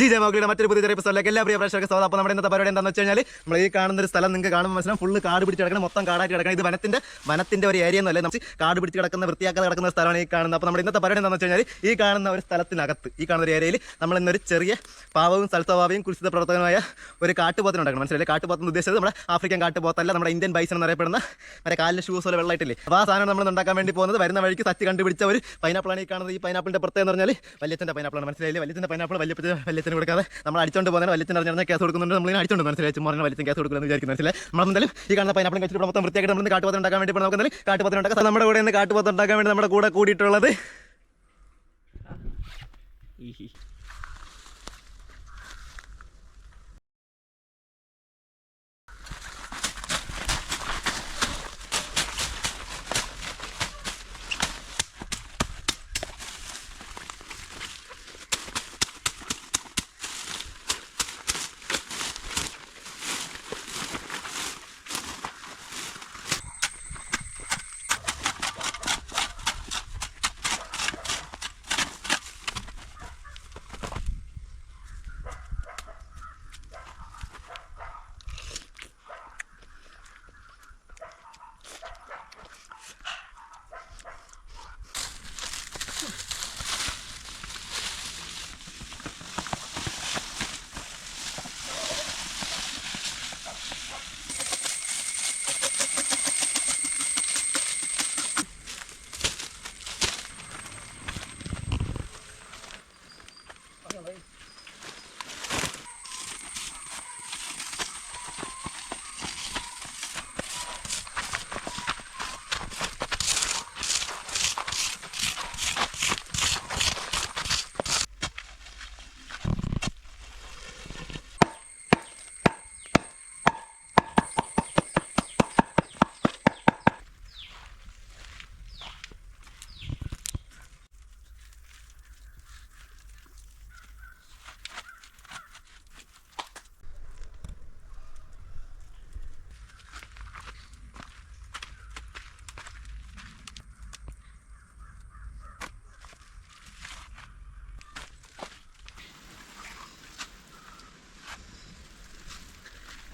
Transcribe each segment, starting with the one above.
G ജയമോഗിയുടെ മറ്റൊരു പുതിയ ചെറിയ എല്ലാ പ്രിയ പ്രേക്ഷകർക്ക് സ്വാഗതം. അപ്പോൾ നമ്മുടെ ഇന്നത്തെ പരിപാടി എന്താണെന്ന് വെച്ച് കഴിഞ്ഞാൽ നമ്മൾ ഈ കാണുന്ന ഒരു സ്ഥലം നിങ്ങൾക്ക് കാണുമ്പോൾ മനസ്സിലാവും. ഫുൾ കാട് പിടിച്ച് കിടക്കണം മൊത്തം കാടായിട്ട് കിടക്കണം. ഇത് വനത്തിന്റെ വനത്തിന്റെ ഒരു ഏരിയ എന്നല്ലേ നമുക്ക് കാട് പിടിച്ച് കിടക്കുന്ന വൃത്തിയാക്കാതെ കിടക്കുന്ന സ്ഥലമാണ് ഈ കാണുന്നത്. അപ്പോൾ നമ്മുടെ ഇന്നത്തെ പരിപാടി എന്താണെന്ന് വെച്ച് കഴിഞ്ഞാൽ ഈ കാണുന്ന ഒരു സ്ഥലത്തിനകത്ത് ഈ കാണുന്ന ഒരു ഏരിയയിൽ നമ്മൾ ഇന്നൊരു ചെറിയ പാവവും സ്ഥലസ്വഭാവിയും കുരിശിത പ്രവർത്തകനുമായ ഒരു കാട്ടുപോത്തിന് ഉണ്ടാക്കണം മനസ്സിലായി കാട്ടുപോത്തെന്ന് ഉദ്ദേശിച്ചത് നമ്മുടെ ആഫ്രിക്കൻ കാട്ടുപോത്തല്ല നമ്മുടെ ഇന്ത്യൻ ബൈസൺ എന്നറിയപ്പെടുന്ന മറ്റേ കാലിലെ ഷൂസ് പോലെ വെള്ളമായിട്ടില്ലേ? അപ്പോൾ ആ സാധനം നമ്മൾ ഉണ്ടാക്കാൻ വേണ്ടി പോകുന്നത്. വരുന്ന വഴിക്ക് സച്ച് കണ്ടുപിടിച്ച ഒരു പൈനാപ്പിളാണ് ഈ കാണുന്നത്. ഈ പൈനാപ്പിളിന്റെ പ്രത്യേകം എന്ന് പറഞ്ഞാൽ വലിയ പൈനാപ്പിളാണ് മനസ്സിലായില്ലേ? വലിയ പൈനാപ്പിൾ വല്യപ്പച്ച വല്യച്ചന് കൊടുക്കാതെ നമ്മൾ അടിച്ചോണ്ട് പോകുന്നത് വല്യച്ചൻ അറിഞ്ഞാൽ കേസ് കൊടുക്കുന്നുണ്ട്. നമ്മൾ അടിച്ചോണ്ട് മനസ്സിലായി? ചുമ്മാ വല്യച്ചൻ കേസ് കൊടുക്കുന്നത് വിചാരിക്കുന്നു. മനസ്സിലായി? നമ്മൾ എന്തായാലും ഈ കാണുന്ന പൈനാപ്പിൾ കഴിച്ചിട്ട് മൊത്തം വൃത്തിയായിട്ട് നമ്മൾ കാട്ടുപോത്ത് ഉണ്ടാക്കാൻ വേണ്ടി നമുക്ക് എന്തായാലും ഉണ്ടാക്കാൻ ഉണ്ടാക്കാം. നമ്മുടെ കൂടെ നിന്ന് കാട്ടുപോത്ത് ഉണ്ടാക്കാൻ വേണ്ടി നമ്മുടെ കൂടെ കൂടിയിട്ടുള്ളത്?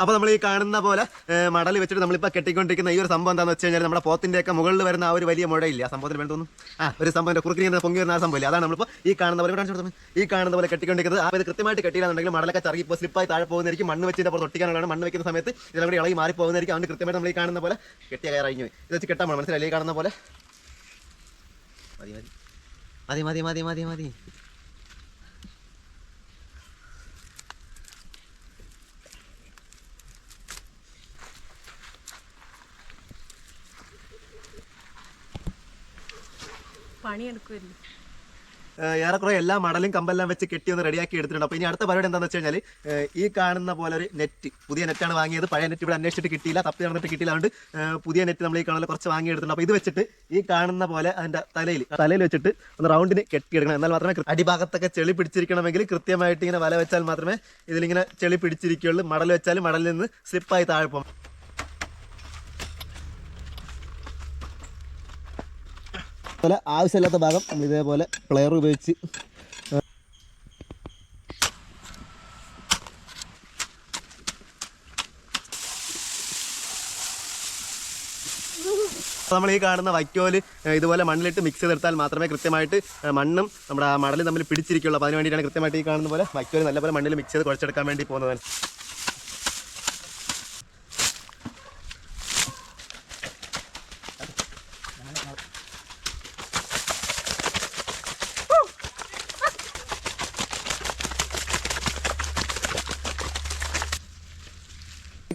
അപ്പോൾ നമ്മൾ ഈ കാണുന്ന പോലെ മടൽ വെച്ചിട്ട് നമ്മളിപ്പോൾ കെട്ടിക്കൊണ്ടിരിക്കുന്ന ഈ ഒരു സംഭവം എന്താണെന്ന് വെച്ച് കഴിഞ്ഞാൽ നമ്മുടെ പോത്തിന്റെയൊക്കെ മുകളിൽ വരുന്ന ആ ഒരു വലിയ മുഴയില്ല ആ സംഭവത്തിന് വേണ്ടി തോന്നുന്നു? ആ ഒരു സംഭവം കുറുക്കിന് പൊങ്ങി വരുന്ന ആ സംഭവമില്ല അതാണ് നമ്മളിപ്പോൾ ഈ കാണുന്ന പോലെ കാണിച്ചു ഈ കാണുന്ന പോലെ കെട്ടിക്കൊണ്ടിരിക്കുന്നത് ആ ഇത് കൃത്യമായിട്ട് കെട്ടിയില്ലാന്നുണ്ടെങ്കിൽ മടലൊക്കെ ചറുകി ഇപ്പോൾ സ്ലിപ്പായി താഴെ പോകുന്നതായിരിക്കും മണ്ണ് വെച്ചിട്ട് പുറത്ത് ഒട്ടിക്കാനുള്ളതാണ്. മണ്ണ് വെക്കുന്ന സമയത്ത് ഇതെല്ലാം കൂടി ഇളകി മാറി പോകുന്നതായിരിക്കും. അവന് കൃത്യമായിട്ട് നമ്മൾ ഈ കാണുന്ന പോലെ കെട്ടിയ കയറിഞ്ഞു ഇത് വെച്ച് കെട്ടാൻ മനസ്സിലായി? കാണുന്ന പോലെ. മതി. മതി മതി മതി മതി മതി. ഏറെക്കുറെ എല്ലാ മടലും കമ്പെല്ലാം വെച്ച് കെട്ടി ഒന്ന് റെഡിയാക്കി എടുത്തിട്ടുണ്ട്. അപ്പോൾ ഇനി അടുത്ത പരിപാടി എന്താണെന്ന് വെച്ച് കഴിഞ്ഞാൽ ഈ കാണുന്ന പോലെ ഒരു നെറ്റ് പുതിയ നെറ്റാണ് വാങ്ങിയത്. പഴയ നെറ്റ് ഇവിടെ അന്വേഷിച്ചിട്ട് കിട്ടിയില്ല തപ്പി നടന്നിട്ട് കിട്ടിയില്ല. പുതിയ നെറ്റ് നമ്മൾ ഈ കാണുന്ന കുറച്ച് വാങ്ങി എടുത്തിട്ടുണ്ട്. അപ്പോൾ ഇത് വെച്ചിട്ട് ഈ കാണുന്ന പോലെ അതിന്റെ തലയിൽ തലയിൽ വെച്ചിട്ട് ഒന്ന് റൗണ്ടിന് കെട്ടിയെടുക്കണം. എന്നാൽ മാത്രമേ അടിഭാഗത്തൊക്കെ ചെളി പിടിച്ചിരിക്കണമെങ്കിൽ കൃത്യമായിട്ട് ഇങ്ങനെ വല വെച്ചാൽ മാത്രമേ ഇതിലിങ്ങനെ ചെളി പിടിച്ചിരിക്കുകയുള്ളൂ. മടൽ വെച്ചാൽ മടലിൽ നിന്ന് സ്ലിപ്പായി താഴെ പോകും. അതുപോലെ ആവശ്യമില്ലാത്ത ഭാഗം നമ്മൾ ഇതേപോലെ പ്ലെയർ ഉപയോഗിച്ച് നമ്മൾ ഈ കാണുന്ന വൈക്കോൽ ഇതുപോലെ മണ്ണിലിട്ട് മിക്സ് ചെയ്തെടുത്താൽ മാത്രമേ കൃത്യമായിട്ട് മണ്ണും നമ്മുടെ മടലും തമ്മിൽ പിടിച്ചിരിക്കുള്ളൂ. അപ്പോൾ അതിന് വേണ്ടിയിട്ടാണ് കൃത്യമായിട്ട് ഈ കാണുന്ന പോലെ വൈക്കോൽ നല്ലപോലെ മണ്ണിൽ മിക്സ് ചെയ്ത് കുഴച്ചെടുക്കാൻ വേണ്ടി പോകുന്നത്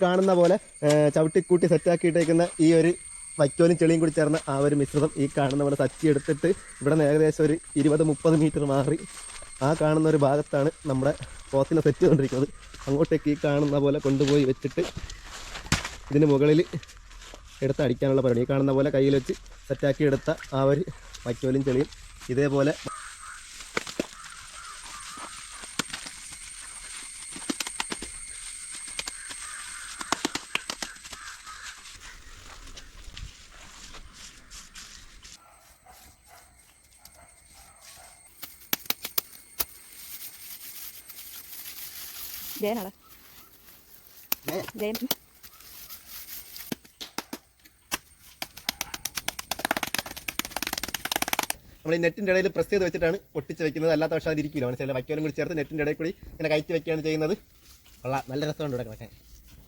കാണുന്ന പോലെ ചവിട്ടിക്കൂട്ടി സെറ്റാക്കിയിട്ടേക്കുന്ന ഈ ഒരു വൈക്കോലും ചെളിയും കൂടി ചേർന്ന ആ ഒരു മിശ്രിതം ഈ കാണുന്ന പോലെ സച്ചി എടുത്തിട്ട് ഇവിടെ നിന്ന് ഏകദേശം ഒരു ഇരുപത് മുപ്പത് മീറ്റർ മാറി. ആ കാണുന്ന ഒരു ഭാഗത്താണ് നമ്മുടെ പോത്തിനെ സെറ്റ് ചെയ്തുകൊണ്ടിരിക്കുന്നത്. അങ്ങോട്ടേക്ക് ഈ കാണുന്ന പോലെ കൊണ്ടുപോയി വെച്ചിട്ട് ഇതിന് മുകളിൽ എടുത്ത് അടിക്കാനുള്ള പരിപാടി. ഈ കാണുന്ന പോലെ കയ്യിൽ വെച്ച് സെറ്റാക്കി എടുത്ത ആ ഒരു വൈക്കോലും ചെളിയും ഇതേപോലെ ജയനാടാ ജയ. ജയൻ നമ്മൾ ഈ നെറ്റിന്റെ ഇടയിൽ പ്രസ് ചെയ്ത് വെച്ചിട്ടാണ് ഒട്ടിച്ച് വെക്കുന്നത്. അല്ലാത്ത പക്ഷേ അതിരിക്കില്ല മനസ്സിലായി വയ്ക്കാനും കൂടി ചേർത്ത് നെറ്റിന്റെ ഇടയിൽ കൂടി ഇങ്ങനെ കയറ്റി വെക്കുകയാണ് ചെയ്യുന്നത്. കൊള്ളാം. നല്ല രസമുണ്ട് ഇവിടെ കിടക്കാൻ.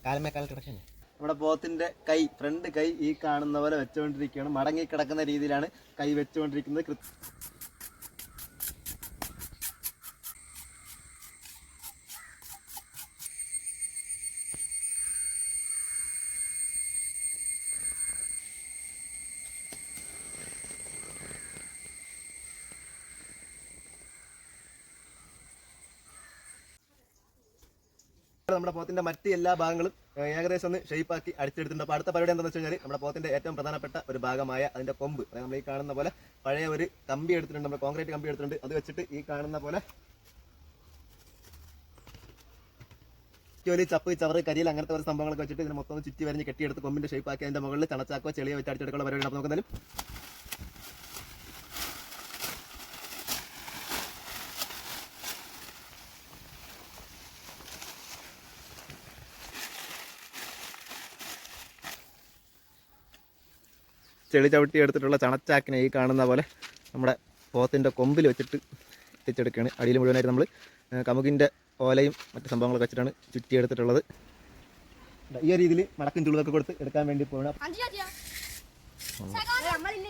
കാലമേ കാലം കിടക്കാൻ നമ്മുടെ പോത്തിന്റെ കൈ ഫ്രണ്ട് കൈ ഈ കാണുന്ന പോലെ വെച്ചുകൊണ്ടിരിക്കുകയാണ് മടങ്ങി കിടക്കുന്ന രീതിയിലാണ് കൈ വെച്ചുകൊണ്ടിരിക്കുന്നത് കൃത്യ നമ്മുടെ പോത്തിന്റെ മറ്റ് എല്ലാ ഭാഗങ്ങളും ഏകദേശം ഒന്ന് ഷേപ്പാക്കി അടിച്ചെടുത്തിട്ടുണ്ട്. അപ്പോൾ അടുത്ത പരിപാടി എന്താണെന്ന് വെച്ച് കഴിഞ്ഞാൽ നമ്മുടെ പോത്തിന്റെ ഏറ്റവും പ്രധാനപ്പെട്ട ഒരു ഭാഗമായ അതിന്റെ കൊമ്പ്. അതായത് നമ്മൾ ഈ കാണുന്ന പോലെ പഴയ ഒരു കമ്പി എടുത്തിട്ടുണ്ട്. നമ്മൾ കോൺക്രീറ്റ് കമ്പി എടുത്തിട്ടുണ്ട്. അത് വെച്ചിട്ട് ഈ കാണുന്ന പോലെ ജോലി ചപ്പ് ചവറ് കരിയിൽ അങ്ങനത്തെ ഒരു സംഭവങ്ങളൊക്കെ വെച്ചിട്ട് ഇതിന് മൊത്തം ചുറ്റി വരഞ്ഞ് കെട്ടിയെടുത്ത് കൊമ്പിന്റെ ഷേപ്പ് ആക്കി അതിന്റെ മുകളിൽ ചണച്ചാക്കോ ചെളിയോ വെച്ച് അടിച്ചെടുക്കുന്ന പരിപാടി നമുക്ക് ചെളി ചവിട്ടി എടുത്തിട്ടുള്ള ചണച്ചാക്കിനെ ഈ കാണുന്ന പോലെ നമ്മുടെ പോത്തിന്റെ കൊമ്പിൽ വെച്ചിട്ട് എത്തിച്ചെടുക്കുകയാണ്. അടിയിൽ മുഴുവനായിട്ട് നമ്മൾ കമുകിന്റെ ഓലയും മറ്റ് സംഭവങ്ങളൊക്കെ വെച്ചിട്ടാണ് ചുറ്റിയെടുത്തിട്ടുള്ളത്. ഈ രീതിയിൽ മടക്കും ചുളിതൊക്കെ കൊടുത്ത് എടുക്കാൻ വേണ്ടി പോകണം Ha ha നമ്മളുണ്ട്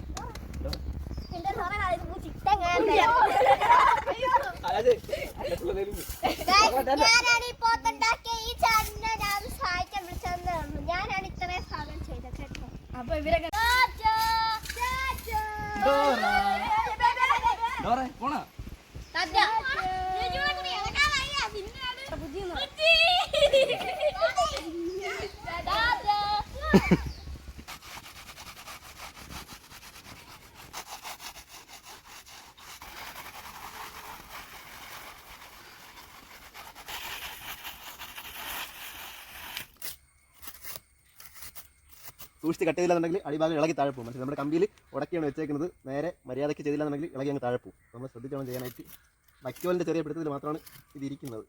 ചാച്ചാ. രുചിയോടെ സൂക്ഷിച്ച് കട്ട് ചെയ്തില്ലാന്നുണ്ടെങ്കിൽ അടിഭാഗം ഇളകി താഴെ പോകും. മനസ്സിലായി നമ്മുടെ കമ്പിയിൽ ഉടക്കിയാണ് വെച്ചേക്കുന്നത്. നേരെ മര്യാദയ്ക്ക് ചെയ്തില്ലാന്നുണ്ടെങ്കിൽ ഇളകി അങ്ങ് താഴെ പോകും. നമ്മൾ ശ്രദ്ധിച്ചോണം ചെയ്യാനായിട്ട്. വൈക്കോലിന്റെ ചെറിയ പിടുത്തത്തിൽ മാത്രമാണ് ഇതിരിക്കുന്നത്.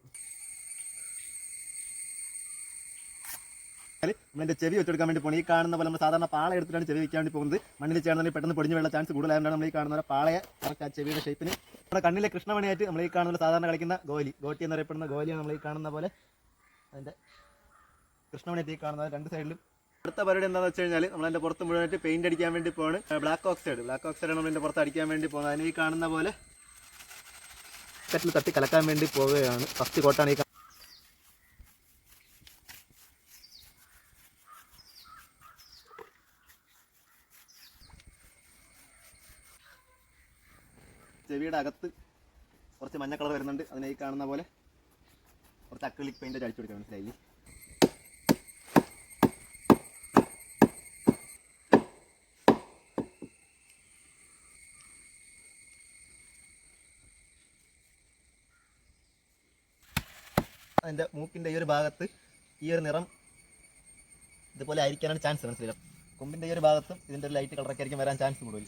നമ്മളതിന്റെ ചെവി വെച്ചെടുക്കാൻ വേണ്ടി പോകണം. ഈ കാണുന്ന പോലെ നമ്മൾ സാധാരണ പാള എടുത്തിട്ടാണ് ചെവി വെക്കാൻ വേണ്ടി പോകുന്നത്. മണ്ണിൽ ചേർന്നാൽ പെട്ടെന്ന് പൊടിഞ്ഞു വീഴാൻ ചാൻസ് കൂടുതലായതുകൊണ്ടാണ് നമ്മൾ ഈ കാണുന്ന പാളയെ കറക്റ്റ് ആ ചെവിയുടെ ഷേപ്പിന് നമ്മുടെ കണ്ണിലെ കൃഷ്ണമണിയായിട്ട് നമ്മൾ ഈ കാണുന്ന സാധാരണ കളിക്കുന്ന ഗോലി. ഗോട്ടി എന്നറിയപ്പെടുന്ന ഗോലിയാണ് നമ്മൾ ഈ കാണുന്ന പോലെ അതിന്റെ കൃഷ്ണമണിയായിട്ട് ഈ കാണുന്നത് രണ്ട് സൈഡിലും അടുത്ത പരിപാടി എന്താണെന്ന് വെച്ച് കഴിഞ്ഞാൽ നമ്മൾ അതിന്റെ പുറത്ത് മുഴുവനായിട്ട് പെയിന്റ് അടിക്കാൻ വേണ്ടി പോവാണ്. ബ്ലാക്ക് ഓക്സൈഡ് ബ്ലാക്ക് ഓക്സൈഡ് നമ്മൾ ഇതിന്റെ പുറത്ത് അടിക്കാൻ വേണ്ടി പോകുന്നത്. അതിന് ഈ കാണുന്ന പോലെ കറ്റിൽ തട്ടി കലക്കാൻ വേണ്ടി പോവുകയാണ്. ഫസ്റ്റ് കോട്ടാണ് ഈ ചെവിയുടെ അകത്ത് കുറച്ച് മഞ്ഞ കളർ വരുന്നുണ്ട്. അതിനെ ഈ കാണുന്ന പോലെ കുറച്ച് അക്രിലിക് പെയിന്റ് അടിച്ചു കൊടുക്കാൻ മനസ്സിലായില്ലേ? അതിന്റെ മൂക്കിന്റെ ഈ ഒരു ഭാഗത്ത് ഈ ഒരു നിറം ഇതുപോലെ ആയിരിക്കാനാണ് ചാൻസ് മനസ്സിലായി. കൊമ്പിന്റെ ഈ ഒരു ഭാഗത്തും ഇതിന്റെ ഒരു ലൈറ്റ് കളറൊക്കെ ആയിരിക്കും വരാൻ ചാൻസ് കൂടുതൽ.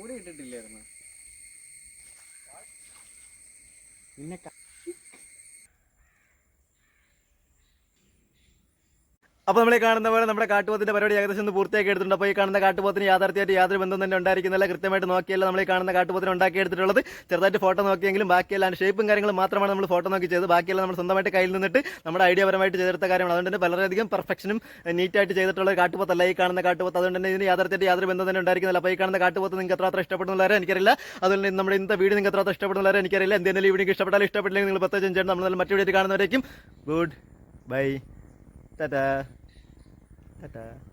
മൂടി ഇട്ടിട്ടില്ലായിരുന്നു. പിന്നെ അപ്പോൾ നമ്മളെ കാണുന്ന പോലെ നമ്മുടെ കാട്ടുപോത്തിന്റെ പരിപാടി ഏകദേശം ഒന്ന് പൂർത്തിയാക്കി എടുത്തിട്ടുണ്ട്. അപ്പോൾ ഈ കാണുന്ന കാട്ടുപോത്തിന് യാഥാർത്ഥ്യമായിട്ട് യാതൊരു ബന്ധം തന്നെ ഉണ്ടായിരിക്കുന്നില്ല. കൃത്യമായിട്ട് നോക്കിയല്ല നമ്മൾ ഈ കാണുന്ന കാട്ടുപോത്തിന് ഉണ്ടാക്കി എടുത്തിട്ടുള്ളത് ചെറുതായിട്ട് ഫോട്ടോ നോക്കിയെങ്കിലും ബാക്കിയെല്ലാം ഷേപ്പും കാര്യങ്ങളും മാത്രമാണ് നമ്മൾ ഫോട്ടോ നോക്കി ചെയ്തത്. ബാക്കിയെല്ലാം നമ്മൾ സ്വന്തമായിട്ട് കയ്യിൽ നിന്നിട്ട് നമ്മുടെ ഐഡിയ പരമായിട്ട് ചെയ്തെടുത്ത കാര്യമാണ് അതുകൊണ്ട് തന്നെ വളരെയധികം പെർഫെക്ഷനും നീറ്റായിട്ട് ചെയ്തിട്ടുള്ള കാട്ടുപോത്തല്ല ഈ കാണുന്ന കാട്ടുപോത്ത്. അതുകൊണ്ട് തന്നെ ഇതിന് യാഥാർത്ഥ്യമായിട്ട് യാതൊരു ബന്ധം തന്നെ ഉണ്ടായിരിക്കുന്നില്ല. അപ്പോൾ ഈ കാണുന്ന കാട്ടുപോത്ത് നിങ്ങൾക്ക് എത്ര ഇഷ്ടപ്പെടുന്നവരെ എനിക്കറിയില്ല. അതുകൊണ്ട് നമ്മുടെ ഇന്നത്തെ വീട് നിങ്ങൾക്ക് എത്ര ഇഷ്ടപ്പെടുന്നവരെ എനിക്കറിയില്ല. എന്തെങ്കിലും ഈ വീഡിയോ ഇഷ്ടപ്പെട്ടാലും ഇഷ്ടപ്പെട്ടില്ലെങ്കിൽ നിങ്ങൾ പ്രത്യേകം ചെയ്യണം നമ്മൾ മറ്റു വീഡിയോ കാണുന്നവരേക്കും ഗുഡ് ബൈ. ടാറ്റാ. Tada.